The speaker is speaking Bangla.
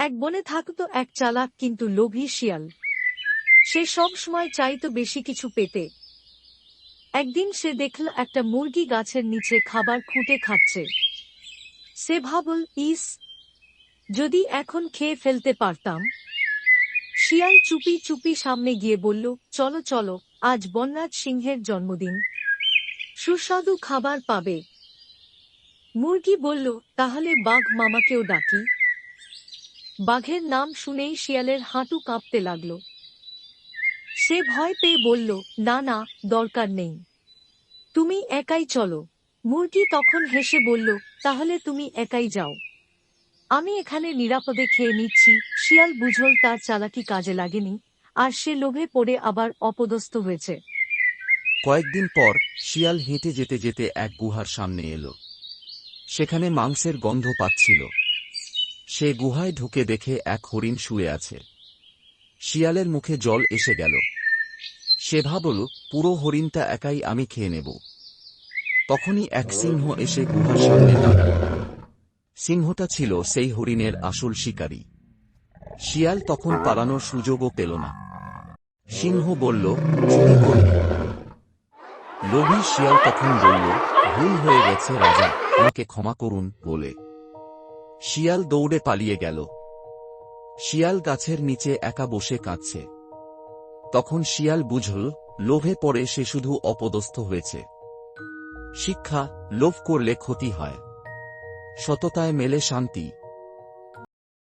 এক বনে থাকতো এক চালাক কিন্তু লোভী শিয়াল। সে সব সময় চাইতো বেশি কিছু পেতে। একদিন সে দেখল একটা মুরগি গাছের নিচে খাবার খুঁটে খাচ্ছে। সে ভাবল, ইস, যদি এখন খেয়ে ফেলতে পারতাম? শিয়াল চুপি চুপি সামনে গিয়ে বলল, চলো চলো, আজ বনরাজ সিংহের জন্মদিন। সুস্বাদু খাবার পাবে। মুরগি বলল, তাহলে বাঘ মামাকেও ডাকি। বাঘের নাম শুনেই শিয়ালের হাঁটু কাঁপতে লাগল। সে ভয় পেয়ে বলল, না না, দরকার নেই। তুমি একাই চলো। মুরগি তখন হেসে বলল, তাহলে তুমি একাই যাও। আমি এখানে নিরাপদে খেয়ে নিচ্ছি। শিয়াল বুঝল তার চালাকি কাজে লাগেনি, আর সে লোভে পড়ে আবার অপদস্থ হয়েছে। কয়েকদিন পর শিয়াল হেঁটে যেতে যেতে এক গুহার সামনে এলো। সেখানে মাংসের গন্ধ পাচ্ছিল। সে গুহায় ঢুকে দেখে এক হরিণ শুয়ে আছে। শিয়ালের মুখে জল এসে গেল। সে ভাবল, পুরো হরিণটা একাই আমি খেয়ে নেব। তখনই এক সিংহ এসে গুহার সামনে দাঁড়াল। সিংহটা ছিল সেই হরিণের আসল শিকারী। শিয়াল তখন পালানোর সুযোগও পেল না। সিংহ বলল চুরি লোভী শিয়াল তখন বলল, ভুল হয়ে গেছে রাজা, আমাকে ক্ষমা করুন, বলে। শিয়াল দৌড়ে পালিয়ে গেল। শিয়াল গাছের নিচে একা বসে কাঁদছে। তখন শিয়াল বুঝল, লোভে পড়ে সে শুধু অপদস্থ হয়েছে। শিক্ষা, লোভ করলে ক্ষতি হয়। সততায় মেলে শান্তি।